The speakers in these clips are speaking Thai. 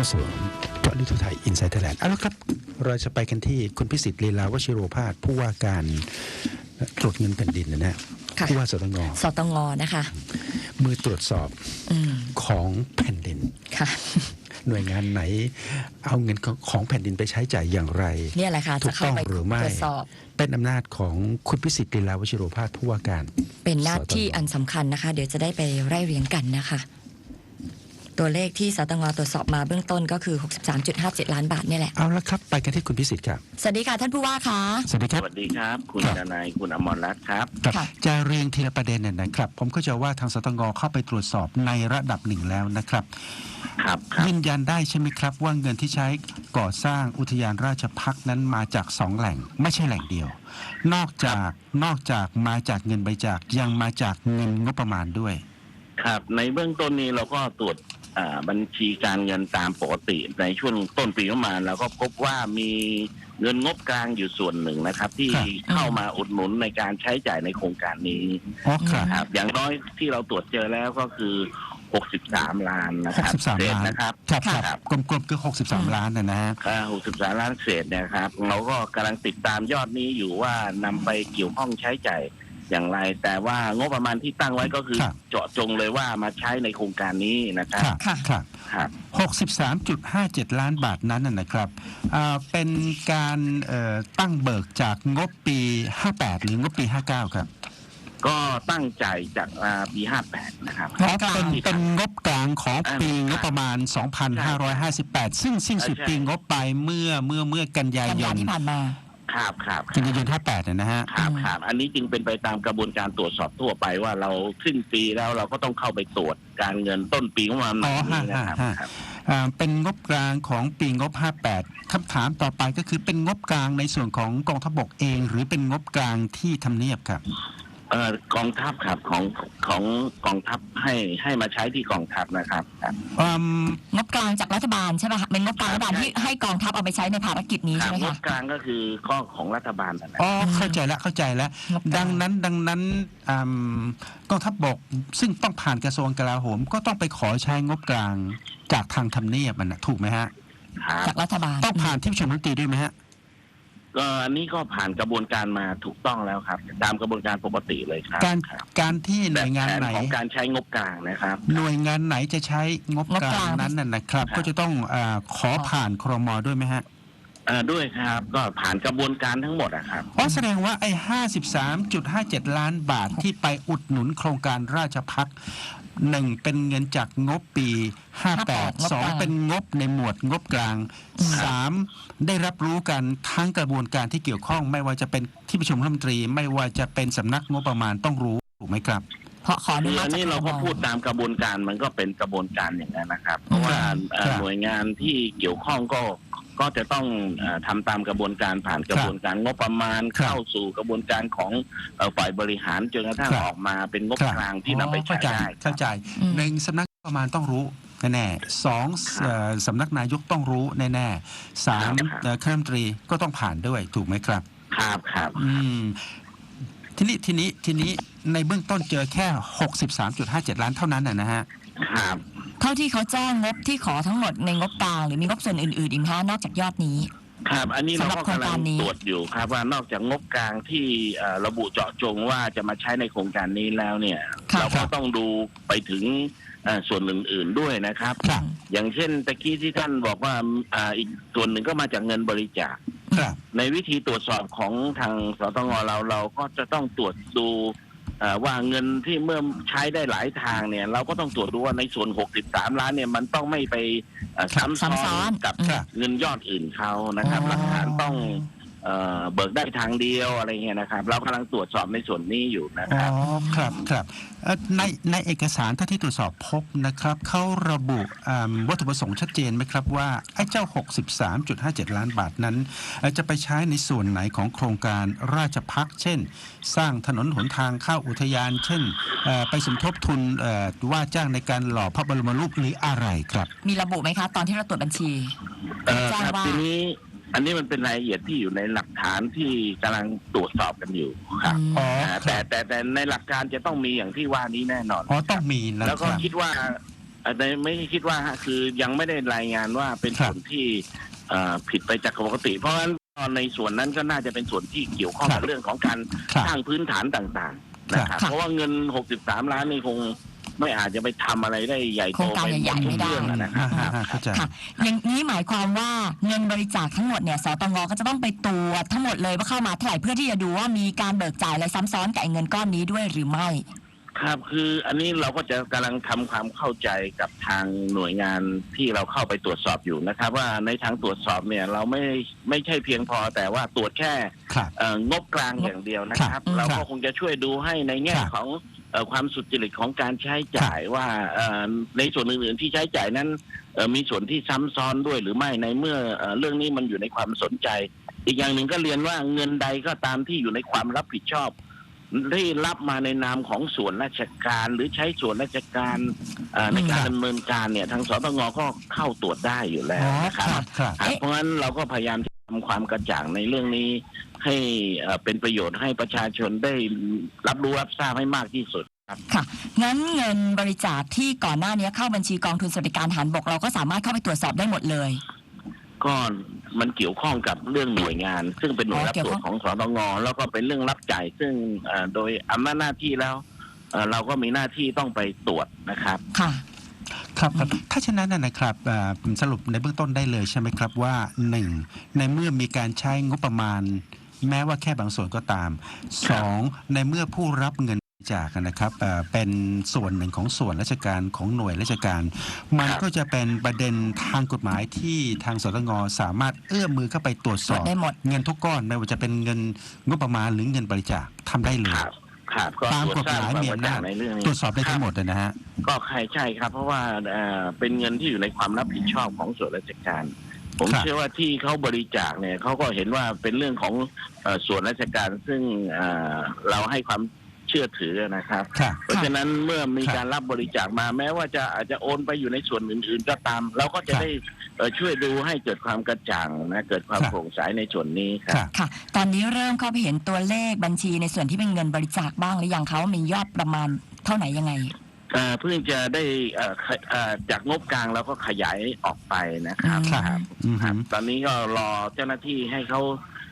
เข้าสู่เจาะลึกทั่วไทยอินไซต์ไทยแลนด์เอาละครับ เราจะไปกันที่คุณพิสิทธิ์ลีลาวชิโรภาสผู้ว่าการตรวจเงินแผ่นดินนะนะค่ะผู้ว่าสตงสตงนะคะ มือตรวจสอบอืมของแผ่นดินค่ะหน่วยงานไหนเอาเงินของแผ่นดินไปใช้จ่ายอย่างไรเนี่ยแหละค่ะถูจะกเข้าต้องไปหรือไม่ตรวจสอบเป็นอำนาจของคุณพิสิทธิ์ลีลาวชิโรภาสผู้ว่าการ เป็นหน้าที่สตงอันสำคัญนะคะ เดี๋ยวจะได้ไปไล่เรียงกันนะคะ ตัวเลขที่สตงตรวจสอบมาเบื้องต้นก็คือ 63.57 ล้านบาทเนี่ยแหละ เอาละครับ ไปกันที่คุณพิสิทธิ์ครับ สวัสดีค่ะท่านผู้ว่าคะสวัสดีคสรับวัสดีครับ คุณครับดนายคุณอมรรัตน์ครับ ครับค่ะจะเรียงทีละประเด็นเนี่ยนะครับ ผมก็จะว่าทางสตงเข้าไปตรวจสอบในระดับหนึ่งแล้วนะครับครับ ครับยืนยันได้ใช่ไหมครับ ว่าเงินที่ใช้ก่อสร้างอุทยานราชพักษ์นั้นมาจากสองแหล่ง ไม่ใช่แหล่งเดียว นอกจากนอกจากมาจากเงินบริจาคยังมาจากเงินงบประมาณด้วย ครับ ในเบื้องต้นนี้เราก็ตรวจอ่า บัญชีการเงินตามปกติ ในช่วงต้นปีประมาณเราก็พบว่ามีเงินงบกลางอยู่ส่วนหนึ่งนะครับ ที่ครับเข้ามาอุดหนุนในการใช้จ่ายในโครงการนี้อ๋อครับครับ อย่างน้อยที่เราตรวจเจอแล้วก็คือ 63 ล้านนะครับ63เศษล้านนะครับครับคครัรับบกลมๆคือ 63 ล้านนะนะฮะค่า63 ล้านเศษเนะครับเราก็กำลังติดตามยอดนี้อยู่ว่านำไปเกี่ยวข้องใช้จ่าย อย่างไร แต่ว่างบประมาณที่ตั้งไว้ก็คือ ครับ เจาะจงเลยว่ามาใช้ในโครงการนี้นะครับครับค่ะครับ ครับ 63.57 ล้านบาทนั้นนะนะครับอ่าเป็นการเอ่อตั้งเบิกจากงบปี 58 หรืองบปี 59 ครับก็ตั้งใจจากอ่าปี58นะครับงบกลางเป็นเป็นงบกลางของปีอ่างบประมาณ 2,558 ซึ่งสิ้นสุดใช่ปีงบไปเมื่อเมื่อเมื่อกันยากันยยานที่ผ่านมา ครับครับกันยายน58เนี่ยนะฮะครับอืมครับอันนี้จึงเป็นไปตามกระบวนการตรวจสอบทั่วไปว่าเราสิ้นปีแล้วเราก็ต้องเข้าไปตรวจการเงินต้นปีของมันอ๋อนี้นะครับฮะฮะครับอ่าเป็นงบกลางของปีงบ 58คำถามต่อไปก็คือเป็นงบกลางในส่วนของกองทัพบกเอง หรือเป็นงบกลางที่ทำเนียบครับ เอ่อกองทัพครับของของกองทัพให้ให้มาใช้ที่กองทัพนะครับครับ อืมงบกลางจากรัฐบาลใช่ไหมคะเป็นงบกลางรัฐบาลที่ให้กองทัพเอาไปใช้ในภารกิจนี้คใช่รับไหมงคะ บกลางก็คือข้อของรัฐบาลนั่นแหละ อ๋อเข้าใจแล้วเข้าใจแล้ว งบกลาง ดังนั้นดังนั้นอืมกองทัพบกซึ่งต้องผ่านกระทรวงกลาโหม ก็ต้องไปขอใช้งบกลางจากทางทำเนียบมันนะถูกไหมฮะ ครับ จากรัฐบาลต้องผ่านที่ประชุมรัฐมนตรีด้วยไหมฮะ ก็อันนี้ก็ผ่านกระบวนการมาถูกต้องแล้วครับ ตามกระบวนการปกติเลยครับการครับการที่หแบน่บวยงานแผนไหนของการใช้งบกลางนะครับ หน่วยงานไหนจะใช้งบงบกกลาลางงนั้นน่ะนะครับ ครับ ก็จะต้องอาขอผ่านครมด้วยไหมฮะเอ่อด้วยครับ ก็ผ่านกระบวนการทั้งหมดอะครับ อ๋อแสดงว่าไอ้ห้าสิบสามจุดห้าเจ็ดล้านบาทที่ไปอุดหนุนโครงการราชพัก หนึ่งเป็นเงินจากงบปีห้าแปด58สองงบกลางเป็นงบในหมวดงบกลางอืมสามได้รับรู้กันทั้งกระบวนการที่เกี่ยวข้อง ไม่ว่าจะเป็นที่ประชุมรัฐมนตรี ไม่ว่าจะเป็นสำนักงบประมาณต้องรู้ถูกไหมครับเพราะขออนุคือมัอัตินจากนี้เราคก็มพูดตามกระบวนการมันก็เป็นกระบวนการอย่างนั้นนะครับ เพราะว่าเอ่อครับหน่วยงานที่เกี่ยวข้องก็ ก็จะต้องเอ่อทำตามกระบวนการผ่านกระบวนการงบประมาณครับเข้าสู่กระบวนการของเอ่อฝ่ายบริหารจนกระทั่งครับออกมาเป็นงบครับกลางที่นำไปอ๋อใช้เข้าใจได้เข้าใจอืมหนึ่งสำนักงบประมาณต้องรู้แน่ๆสองเอ่อสำนักนายกต้องรู้แน่ๆสามเอ่อคณะรัฐมนตรีก็ต้องผ่านด้วยถูกไหมครับ ครับครับอืมทีนี้ทีนี้ทีนี้ในเบื้องต้นเจอแค่63.57ล้านเท่านั้นนะนะฮะครับ เท่าที่เขาแจ้งงบที่ขอทั้งหมดในงบกลางหรือมีงบส่วนอื่นๆอีกไหมคะนอกจากยอดนี้ ครับ อันนี้เราสำหรับก็โครงกำลัการงนี้ตรวจอยู่ครับว่านอกจากงบกลางที่เอ่อระบุเจาะจงว่าจะมาใช้ในโครงการนี้แล้วเนี่ยค่ะเราก็ต้องดูไปถึงเอ่อส่วนอื่นๆด้วยนะครับครับ อย่างเช่นตะกี้ที่ท่านบอกว่าอ่าอีกส่วนหนึ่งก็มาจากเงินบริจาคครับในวิธีตรวจสอบของทางสตงเราเราก็จะต้องตรวจดูเอ่อ ว่าเงินที่เมื่อใช้ได้หลายทางเนี่ย เราก็ต้องตรวจดูว่าในส่วน 63 ล้านเนี่ยมันต้องไม่ไปเอ่อครับซ้ำซ้ซ้ำซ้ออนนกับครับเงินยอดอื่นเขานะครับอ๋อหลักฐานต้องเอ่อ เบิกได้ทางเดียวอะไรเงี้ยนะครับ เรากำลังตรวจสอบในส่วนนี้อยู่นะอ๋คอรับครับครับเอ่อในในเอกสารถ้าที่ตรวจสอบพบนะครับเขาระบุอ่าวัตถุประสงค์ชัดเจนไหมครับว่าไอ้เจ้า 63.57 ล้านบาทนั้นเอ่อจะไปใช้ในส่วนไหนของโครงการราชพักษ์เช่น สร้างถนนหนทางเข้าอุทยาน เช่นเอ่อไปสมทบทุนเอ่อว่าจ้างในการหล่อพระบรมรูปหรืออะไรครับ มีระบุไหมคะ ตอนที่เราตรวจบัญชีเอ่อแจ้งครับว่าทีนี้ อันนี้มันเป็นรายละเอียดที่อยู่ในหลักฐานที่กำลังตรวจสอบกันอยู่ครับอืมอ๋ออ่าคแต่รับแต่แต่ในหลักการจะต้องมีอย่างที่ว่านี้แน่นอน อ๋อต้องมีนะแล้วคก็รับ คิดว่าอาจจะไม่คิดว่าฮะคือยังไม่ได้รายงานว่าเป็นครับส่วนที่เอ่อผิดไปจากปกติ เพราะฉะนั้นในส่วนนั้นก็น่าจะเป็นส่วนที่เกี่ยวข้องครักับบเรื่องของการครับ สร้างพื้นฐานต่าง ๆ นะครับ ครับ เพราะว่าเงิน 63 ล้านนี่คง ไม่อาจจะไปทำอะไรได้ใหญ่โตโครงการไปใหญ่ๆไม่ได้ทุกเรื่องอะนะคอ่ารับฮะเข้าใจค่ะอย่างนี้หมายความว่าเงินบริจาคทั้งหมดเนี่ยสตงก็จะต้องไปตรวจทั้งหมดเลยว่าเข้ามาเท่าไหร่เพื่อที่จะดูว่ามีการเบิกจ่ายอะไรซ้ำซ้อนกับไอ้เงินก้อนนี้ด้วยหรือไม่ ครับคืออันนี้เราก็จะกำลังทำความเข้าใจกับทางหน่วยงานที่เราเข้าไปตรวจสอบอยู่นะครับ ว่าในทางตรวจสอบเนี่ยเราไม่ไม่ใช่เพียงพอแต่ว่าตรวจแค่ครับเอ่องบกลางอย่างเดียวนะครับครับเราครัก็บคงจะช่วยดูให้ในแง่ครับของเอ่อ ความสุจริตของการใช้จ่ายว่าเอ่อในส่วนอื่นๆที่ใช้จ่ายนั้นเอ่อมีส่วนที่ซ้ำซ้อนด้วยหรือไม่ในเมื่อเอ่อเรื่องนี้มันอยู่ในความสนใจ อีกอย่างหนึ่งก็เรียนว่าเงินใดก็ตามที่อยู่ในความรับผิดชอบที่รับมาในนามของส่วนราชการ หรือใช้ส่วนราชการเอ่อในการครับดำเนินการเนี่ย ทางสตงก็เข้าตรวจได้อยู่แล้วอ๋อนะคครับรับครับครับเพราะฉะนั้นเราก็พยายามที่จะทำความกระจ่างในเรื่องนี้ ให้เอ่อเป็นประโยชน์ให้ประชาชนได้รับรู้รับทราบให้มากที่สุดครับค่ะ งั้นเงินบริจาคที่ก่อนหน้านี้เข้าบัญชีกองทุนสวัสดิการทหารบกเราก็สามารถเข้าไปตรวจสอบได้หมดเลย ก็มันเกี่ยวข้องกับเรื่องหน่วยงาน ซึ่งเป็นหน่วยอ๋อรับเกี่ยวตรวข้จองของสตงแล้วก็เป็นเรื่องรับจ่ายซึ่งเอ่อโดยอำนาจหน้าที่แล้วเอ่อเราก็มีหน้าที่ต้องไปตรวจนะครับ ค่ะครับครับถ้าฉะนั้นนะนะครับอ่าสรุปในเบื้องต้นได้เลยใช่ไหมครับว่าหนึ่งในเมื่อมีการใช้งบประมาณ แม้ว่าแค่บางส่วนก็ตามสองในเมื่อผู้รับเงินจากนะครับเอ่อเป็นส่วนหนึ่งของส่วนราชการของหน่วยราชการ มันครับก็จะเป็นประเด็นทางกฎหมายที่ทางสตงสามารถเอื้อมมือเข้าไปตรวจสอบได้หมดเงินทุกก้อนไม่ว่าจะเป็นเงินงบประมาณหรือเงินบริจาคทำได้เลยครับครับก็ตามตรวจกฎสร้างหมายความมีกระอำจ่านาจงในเรื่องนี้ตรวจสอบได้ทั้งหมดเลยนะฮะก็ใช่ใช่ครับ เพราะว่าเอ่อเป็นเงินที่อยู่ในความรับผิดชอบของส่วนราชการ ผมครับเชื่อว่าที่เขาบริจาคเนี่ยเขาก็เห็นว่าเป็นเรื่องของเอ่อส่วนราชการซึ่งเอ่อเราให้ความเชื่อถือนะครับครับเพราะฉะนั้นเมื่อมีครับการรับบริจาคมาแม้ว่าจะอาจจะโอนไปอยู่ในส่วนอื่น ๆ ก็ตาม เราก็จะครับได้เอ่อช่วยดูให้เกิดความกระจ่างนะเกิดความครับโปร่งใสในส่วนนี้คครับรับค่ะ ตอนนี้เริ่มเข้าไปเห็นตัวเลขบัญชีในส่วนที่เป็นเงินบริจาคบ้างหรือยังคะว่ามียอดประมาณเท่าไหร่ยังไง เอ่อเพิ่งจะได้เอ่อขยเอ่อจากงบกลางเราก็ขยายออกไปนะครับอืมครับอือคฮึรับตอนนี้ก็รอเจ้าหน้าที่ให้เขา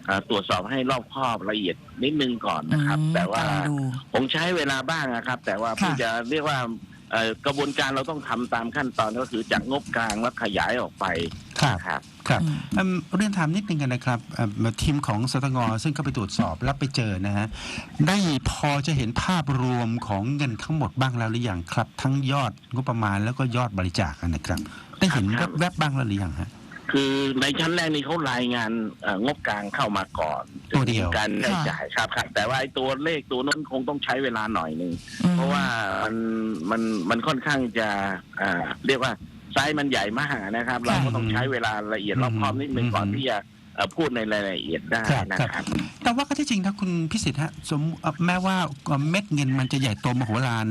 เอ่อตรวจสอบให้รอบคอบละเอียดนิดนึงก่อนนะครับอืมแต่ว่ากำลังดูผมใช้เวลาบ้างนะครับ แต่ว่าเพิ่งจะเรียกว่าเอ่อกระบวนการเราต้องทำตามขั้นตอนก็คือจากงบกลางแล้วขยายออกไปครับนะ ครับครับอืมเอิ่มเรียนถามนิดนึงกันนะครับเอิ่มทีมของสตงซึ่งเข้าไปตรวจสอบแล้วไปเจอนะฮะได้พอจะเห็นภาพรวมของเงินทั้งหมดบ้างแล้วหรือยังครับ ทั้งยอดงบประมาณแล้วก็ยอดบริจาคนะครับ ได้เห็นครับแวบๆบ้างแล้วหรือยังฮะคือในชั้นแรกนี่เขารายงานเอ่องบกลางเข้ามาก่อนตัวเดียวถึงการใช้จ่ายครับครับ แต่ว่าไอ้ตัวเลขตัวนั้นคงต้องใช้เวลาหน่อยหนึ่งอืมเพราะว่ามันมันมันค่อนข้างจะอ่าเรียกว่า ไซส์มันใหญ่มากนะครับ เราก็ต้องใช้เวลาละเอียดรอบคอบนิดนึงก่อนที่จะเอ่อพูดในรายละเอียดได้ครับนะครับ แต่ว่าก็ที่จริงนะคุณพิสิทธิ์ฮะสมเอ่อแม้ว่าเม็ดเงินมันจะใหญ่โตมโหฬาร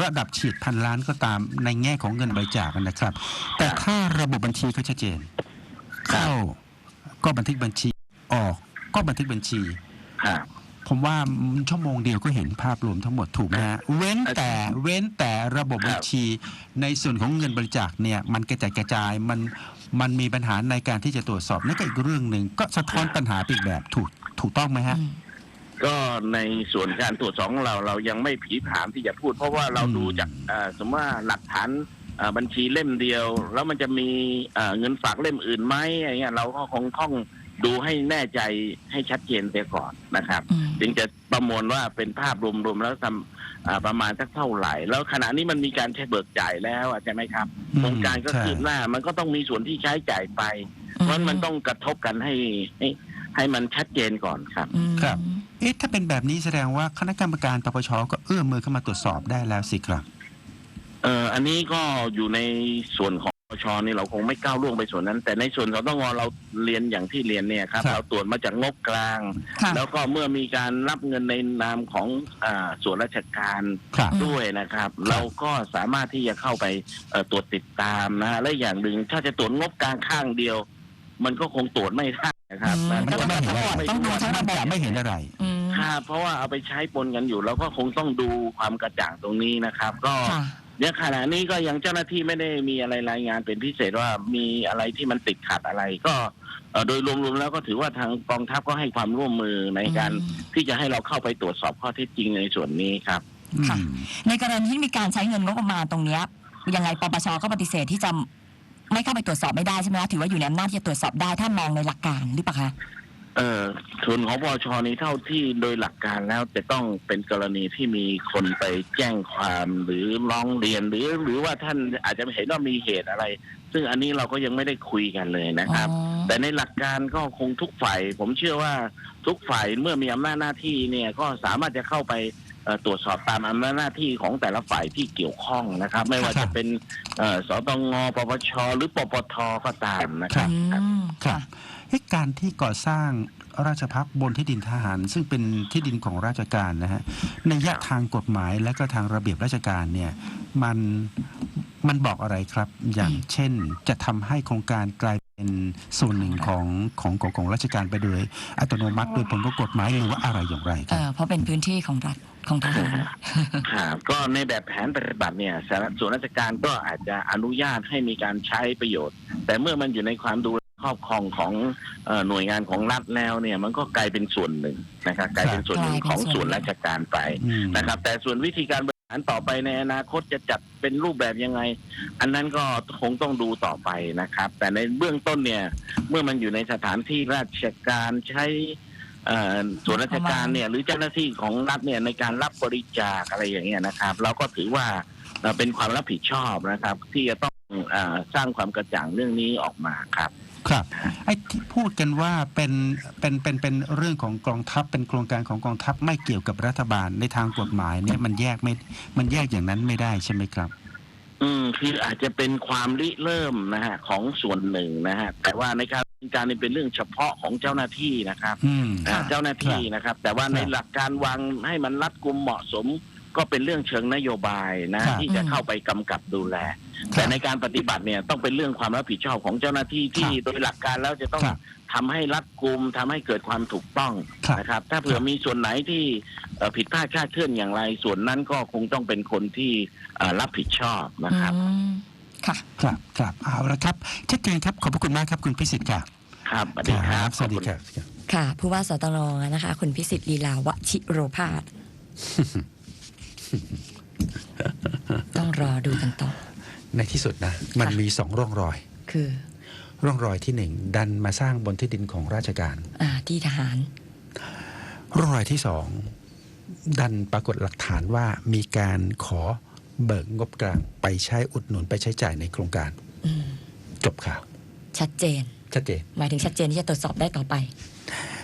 ระดับฉีดพันล้านก็ตามในแง่ของเงินบริจาคนะครับ แต่ถ้าระบบบัญชีเขาชัดเจน เข้าก็บันทึกบัญชีออกก็บันทึกบัญชีครับ ผมว่าชั่วโมงเดียวก็เห็นภาพรวมทั้งหมดถูกไหมฮะเว้นแต่เว้นแต่ระบบบัญชี ในส่วนของเงินบริจาคเนี่ยมันกระจายกระจายมันมันมีปัญหาในการที่จะตรวจสอบนั่นก็อีกเรื่องหนึ่งก็สะท้อนปัญหาไปอีกแบบถูกถูกต้องไหมฮะอืมก็ในส่วนการตรวจสอบของเราเรายังไม่ผีผามที่จะพูด เพราะว่าเราอืมดูจากเอ่อสมมติว่าหลักฐานเอ่อบัญชีเล่มเดียว แล้วมันจะมีเอ่อเงินฝากเล่มอื่นไหมอะไรเงี้ยเราก็คงต้อง ดูให้แน่ใจให้ชัดเจนเสียก่อนนะครับอืมจึงจะประมวลว่าเป็นภาพรวมๆแล้วทำอ่าประมาณสักเท่าไหร่ แล้วขณะนี้มันมีการใช้เบิกจ่ายแล้วอะใช่ไหมครับโครงการก็ใช่คืบหน้า มันก็ต้องมีส่วนที่ใช้จ่ายไป เพราะฉะนั้นมันต้องกระทบกันให้ให้ให้มันชัดเจนก่อนครับอืมครับเอ๊ะถ้าเป็นแบบนี้แสดงว่าคณะกรรมการปปชก็เอื้อมมือเข้ามาตรวจสอบได้แล้วสิครับเอ่ออันนี้ก็อยู่ในส่วนของปป ชนี่เราคงไม่ก้าวล่วงไปส่วนนั้น แต่ในส่วนสตงเราเรียนอย่างที่เรียนเนี่ยครับครับเราตรวจมาจากงบกลางค่ะแล้วก็เมื่อมีการรับเงินในนามของอ่าส่วนราชการครับอืมด้วยนะครับ เราก็สามารถที่จะเข้าไปเอ่อตรวจติดตามนะฮะและอย่างหนึ่งถ้าจะตรวจงบกลางข้างเดียว มันก็คงตรวจไม่ได้นะครับอืมนะมันจะไม่เห็นอะไรต้องดูทั้งมัระนบบจะไม่เห็นอะไรอืมครับเพราะว่าเอาไปใช้ปนกันอยู่เราก็คงต้องดูความกระจ่างตรงนี้นะครับ ก็ ค่ะเนี่ยขณะนี้ก็ยังเจ้าหน้าที่ไม่ได้มีอะไรรายงานเป็นพิเศษว่ามีอะไรที่มันติดขัดอะไร ก็เอ่อโดยรวมๆแล้วก็ถือว่าทางกองทัพก็ให้ความร่วมมือในการอืมที่จะให้เราเข้าไปตรวจสอบข้อเท็จจริงในส่วนนี้ครับค่ะอืมในกรณีที่มีการใช้เงินงบประมาณตรงเนี้ยยังไงปปชก็ปฏิเสธที่จะไม่เข้าไปตรวจสอบไม่ได้ใช่ไหมคะถือว่าอยู่ในอำนาจที่จะตรวจสอบได้ถ้ามองในหลักการหรือเปล่าคะ เออส่วนของปชนี้เท่าที่โดยหลักการแล้วจะต้องเป็นกรณีที่มีคนไปแจ้งความหรือร้องเรียนหรือ หรือว่าท่านอาจจะเห็นว่ามีเหตุอะไร ซึ่งอันนี้เราก็ยังไม่ได้คุยกันเลยนะครับอ๋อแต่ในหลักการก็คงทุกฝ่าย ผมเชื่อว่าทุกฝ่ายเมื่อมีอำนาจหน้าที่เนี่ยก็สามารถจะเข้าไปเอ่อ ตรวจสอบตามอำนาจหน้าที่ของแต่ละฝ่ายที่เกี่ยวข้องนะครับ ไม่ว่าครัจะบเป็นเอ่อสตงปปชหรือปปทก็ตามนะครับอืมครับเอ๊ะการที่ก่อสร้างราชพักบนที่ดินทหาร ซึ่งเป็นที่ดินของราชการนะฮะในยะทางกฎหมายและก็ทางระเบียบราชการเนี่ยมันมันบอกอะไรครับ อย่างเช่นจะทำให้โครงการกลาย เป็นส่วนหนึ่งของของของของราชการไปโดยอัตโนมัติโดยผลของกฎหมายหรือว่าอะไรอย่างไรคเอรับอเพราะเป็นพื้นที่ของรัฐของทหาร ครับก็ในแบบแผนปฏิบัติเนี่ยสารส่วนราชการก็อาจจะอนุญาตให้มีการใช้ประโยชน์ แต่เมื่อมันอยู่ในความดูแลครอบครองของเอ่อหน่วยงานของรัฐแล้วเนี่ยมันก็กลายเป็นส่วนหนึ่งนะครับกลายเป็นส่วนหนึ่งของส่วนราชการไปอืม นะครับ แต่ส่วนวิธีการ บริหารต่อไปในอนาคตจะจัดเป็นรูปแบบยังไง อันนั้นก็คงต้องดูต่อไปนะครับ แต่ในเบื้องต้นเนี่ย เมื่อมันอยู่ในสถานที่ราชการใช้ส่วนราชการเนี่ย หรือเจ้าหน้าที่ของรัฐเนี่ยในการรับบริจาคอะไรอย่างเงี้ยนะครับ เราก็ถือว่าเป็นความรับผิดชอบนะครับ ที่จะต้องอสร้างความกระจ่างเรื่องนี้ออกมาครับ ครับไอ้ที่พูดกันว่าเป็นเป็นเป็นเป็นเรื่องของกองทัพเป็นโครงการของกองทัพไม่เกี่ยวกับรัฐบาลในทางกฎหมายเนี่ยมันแยกไม่มันแยกอย่างนั้นไม่ได้ใช่ไหมครับ อืมคืออาจจะเป็นความริเริ่มนะฮะของส่วนหนึ่งนะฮะแต่ว่าในการดำเนินการนี่เป็นเรื่องเฉพาะของเจ้าหน้าที่นะครับอืมอ่าเจ้าหน้าที่นะครับ แต่ว่าในครับหลักการวางให้มันรัดกุมเหมาะสม ก็เป็นเรื่องเชิงนโยบายนะครับที่จะเข้าไปกำกับดูแลครับแต่ในการปฏิบัติเนี่ยต้องเป็นเรื่องความรับผิดชอบของเจ้าหน้าที่ที่ครับโดยหลักการแล้วจะต้องครับทำให้รัดกุมทำให้เกิดความถูกต้องครับ นะครับ ถ้าเผื่อมีส่วนไหนที่เอ่อผิดพลาดคลาดเคลื่อนอย่างไร ส่วนนั้นก็คงต้องเป็นคนที่เอ่อรับผิดชอบนะครับ อืมค่ะ ครับครับเอาละครับชัดเจนครับขอบพระคุณมากครับคุณพิสิทธิ์ครับครับสวัสดีครับ สวัสดีครับ ค่ะ ผู้ว่าสตงนะคะ คุณพิสิทธิ์ลีลาวชิโรพาส ต้องรอดูกันต่อ ในที่สุดนะ มันค่ะมีสองร่องรอย คือ ร่องรอยที่หนึ่งดันมาสร้างบนที่ดินของราชการ อ่าที่ทหาร ร่องรอยที่สองดันปรากฏหลักฐานว่ามีการขอเบิกงบกลางไปใช้อุดหนุนไปใช้จ่ายในโครงการ อืม จบข่าว ชัดเจน ชัดเจน หมายถึงชัดเจนที่จะตรวจสอบได้ต่อไป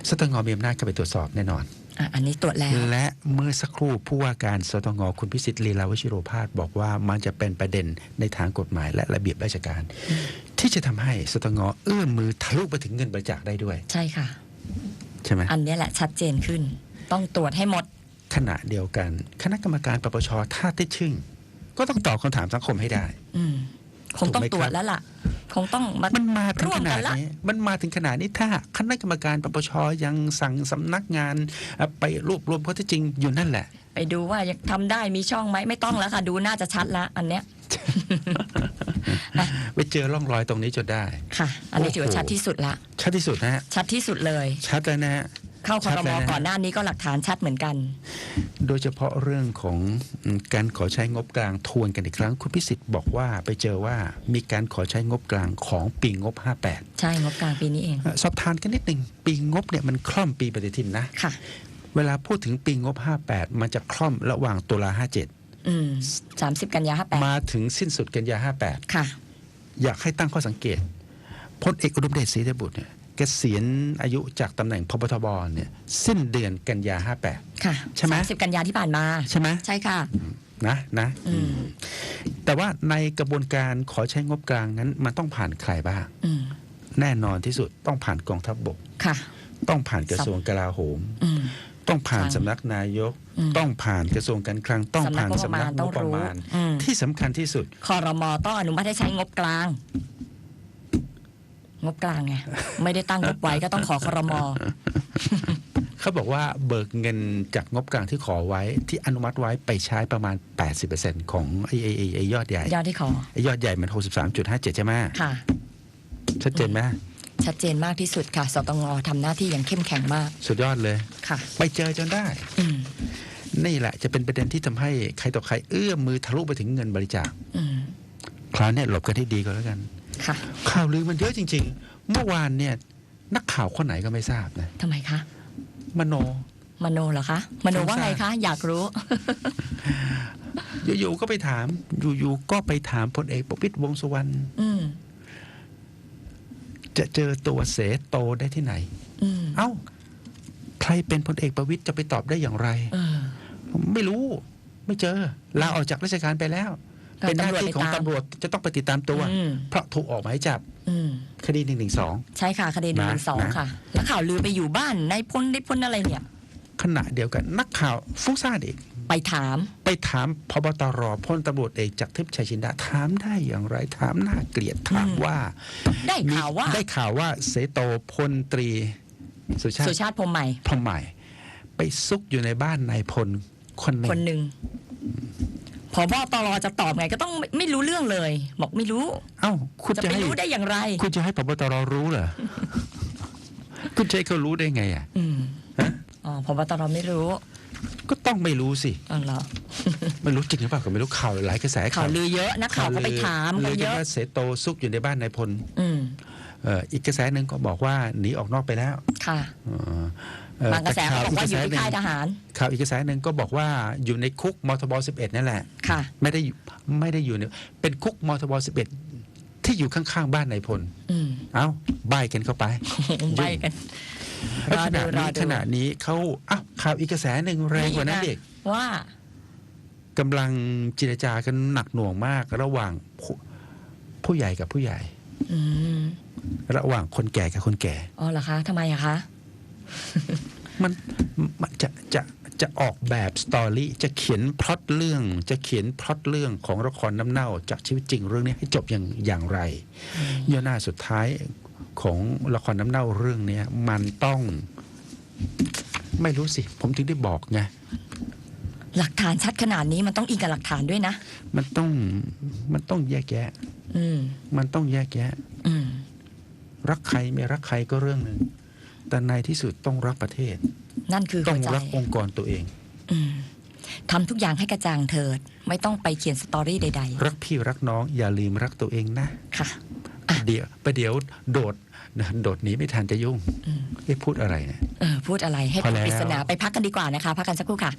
สตงมีอำนาจเข้าไปตรวจสอบแน่นอน อะอันนี้ตรวจแล้ว และเมื่อสักครู่ผู้ว่าการสตงคุณพิสิทธิ์ลีลาวชิโรพาสบอกว่ามันจะเป็นประเด็นในทางกฎหมายและระเบียบราชการ ที่จะทำให้สตงเอื้อมมือทะลุไปถึงเงินบริจาคได้ด้วย ใช่ค่ะ ใช่ไหมอันเนี้ยแหละชัดเจนขึ้น ต้องตรวจให้หมด ขณะเดียวกัน คณะกรรมการปปชถ้าติดชึ่ง ก็ต้องตอบคำถามสังคมให้ได้ อืม คงต้องถูกไหมตรวจครับแล้วล่ะ คงต้องมามันมาถึงร่วขมกันาดนละนี้มันมาถึงขนาดนี้ถ้าคณะกรรมการปปชยังสั่งสำนักงานเอ่อไปรวบรวมข้อเท็จจริงอยู่นั่นแหละ ไปดูว่ายังทำได้มีช่องไหมไม่ต้องแล้วค่ะ ดูน่าจะชัดแล้วอันเนี้ยไปเจอร่องรอยตรงนี้จนได้ ค่ะ อันนี้โอ้โหถือว่าชัดที่สุดละ ชัดที่สุดนะฮะ ชัดที่สุดเลย ชัดแล้วนะฮะ เข้าคชัอดรเลมยนะก่อนหน้านี้ก็หลักฐานชัดเหมือนกัน โดยเฉพาะเรื่องของอืมการขอใช้งบกลางทวนกันอีกครั้ง คุณพิสิทธิ์บอกว่าไปเจอว่ามีการขอใช้งบกลางของปีงบ 58 ใช่งบกลางปีนี้เองเอ่อสอบทานกันนิดหนึ่งปีงบเนี่ยมันคล่อมปีปฏิทินนะค่ะ เวลาพูดถึงปีงบ 58 มันจะคล่อมระหว่างตุลาอืมสามสิบกันยาห้าแปด57มาถึงสิ้นสุดกันยาค่ะ58อยากให้ตั้งข้อสังเกตพลเอกอุดมเดชศรีเดชบุตรเนี่ย เกษียณอายุจากตำแหน่งพบทบเนี่ยสิ้นเดือนกันยาค่ะใช่ไหมสามสิบกันยาที่ผ่านมา58ใช่ไหมใช่ค่ะ นะนะอืม แต่ว่าในกระบวนการขอใช้งบกลางนั้นมันต้องผ่านใครบ้าง อืม แน่นอนที่สุดต้องผ่านกองทัพบกค่ะ ต้องผ่านกระทรวงกลาโหม อืม ต้องผ่านคลังสำนักนายก อืม ต้องผ่านกระทรวงการคลังต้องผ่านสำนักงบประมาณ อืมที่สำคัญที่สุด คอรมอต้องอนุมัติให้ใช้งบกลาง งบกลางไงไม่ได้ตั้งงบไว้ก็ต้องขอคอรมอเขาบอกว่าเบิกเงินจากงบกลางที่ขอไว้ที่อนุมัติไว้ไปใช้ประมาณ 80%ของไอ้ไอ้ไอ้ไอ้ยอดใหญ่ยอดที่ขอไอ้ยอดใหญ่มัน 63.57 ใช่ไหมค่ะชัดเจนไหมชัดเจนมากที่สุดค่ะ สตงทำหน้าที่อย่างเข้มแข็งมาก สุดยอดเลยค่ะ ไปเจอจนได้อืมนี่แหละจะเป็นประเด็นที่ทำให้ใครต่อใครเอื้อมมือทะลุไปถึงเงินบริจาคอืมคราวเนี้ยหลบกันให้ดีก็แล้วกัน ค่ะ ข่าวลือมันเยอะจริง ๆ เมื่อวานเนี่ยนักข่าวคนไหนก็ไม่ทราบนะทำไมคะ มโน มโนเหรอคะ มโนว่าไงสงสาคะรอยากรู้ อยู่ๆก็ไปถาม อยู่ๆก็ไปถามพลเอกประวิตรวงษ์สุวรรณอืมจะเจอตัวเสโตได้ที่ไหนอืมเอ้า ใครเป็นพลเอกประวิตรจะไปตอบได้อย่างไรเออไม่รู้ ไม่เจอ ลาออกจากราชการไปแล้วก็ เป็นหน้าตำรวจที่ของไปตามตำรวจจะต้องไปติดตามตัวอืมเพราะถูกออกหมายจับอืมคดีหนึ่งหนึ่งสองใช่ค่ะ คดีหนึ่งนะสองนะค่ะแล้วข่าวลือไปอยู่บ้านในายพลในายพลอะไรเนี่ย ขณะเดียวกันนักข่าวฟุ้งซ่านอีกไปถาม ไปถามพบตรพลตำรวจเอกจากทิพย์ชัยชินดาถามได้อย่างไรถามน่าเกลียดถามอืมว่า ได้มีข่าวว่า ได้ข่าวว่าเสโตพลตรีสุชาสุติชาติพรหมใหม่พรหมใหม่ ไปซุกอยู่ในบ้านนายพลคนหนึ่คนงหนึ่ง พอบตรจะตอบไงก็ต้องไม่ไม่รู้เรื่องเลย บอกไม่รู้ เอ้า คุณจะจะไปให้รู้ได้อย่างไร คุณจะให้พบตรรู้เหรอ คุณจะให้เขารู้ได้ไงอะ อืมฮะ อ๋อพบตรไม่รู้ก็ต้องไม่รู้สิอ๋อเหรอไม่รู้จริงหรือเปล่าก็ไม่รู้ข่าวหลายกระแสข่าวลือเยอะนักข่าวก็ไปถามลืก็อเยกันอะ ว่าเสโตซุกอยู่ในบ้านนายพลอืมเอ่ออีกกระแสหนึ่งก็บอกว่าหนีออกนอกไปแล้วค่ะ เอ่อเอ่อ บางกระแสก็บอกว่าอยู่ที่ค่ายทหารข่าวอีกกระแสหนึ่งก็บอกว่าอยู่ในคุกมทบ11นั่นแหละค่ะไม่ได้อยู่ไม่ได้อยู่เนี่ยเป็นคุกมทบ11 ที่อยู่ข้างๆบ้านนายพลอืมเอ้าใบกันเข้าไปใบกันแล้วรอขดูณะรอนี้ดูขณะนี้เขาอ้าวข่าวอีกกระแสหนึ่งแรงกว่านั้นอีกว่ากำลังเจรจากันหนักหน่วงมากระหว่างผู้ผู้ใหญ่กับผู้ใหญ่อืมระหว่างคนแก่กับคนแก่ อ๋อเหรอคะทำไมอะคะ มันมันจะจะจะออกแบบสตอรี่จะเขียนพล็อตเรื่อง จะเขียนพล็อตเรื่องของละครน้ำเน่า จากชีวิตจริงเรื่องนี้ให้จบอย่างอย่างไรย่อหน้าสุดท้ายของละครน้ำเน่าเรื่องเนี้ยมันต้องไม่รู้สิ ผมถึงได้บอกไงหลักฐานชัดขนาดนี้มันต้องอิงกับหลักฐานด้วยนะ มันต้องมันต้องแยกแยะอืมมันต้องแยกแยะอืมรักใครไม่รักใครก็เรื่องหนึ่ง แต่ในที่สุดต้องรักประเทศ นั่นคือต้องรักองค์กรตัวเองอทำทุกอย่างให้กระจ่างเถิด ไม่ต้องไปเขียนสตอรี่ใด ๆ รักพี่รักน้องอย่าลืมรักตัวเองนะ ค่ะเดี๋ยวไปเดี๋ยวโดดโดดหนีไม่ทันจะยุ่งไอ้พูดอะไรเนี่ยพูดอะไรให้ปริศนาไปพักกันดีกว่านะคะ พักกันสักครู่ค่ะ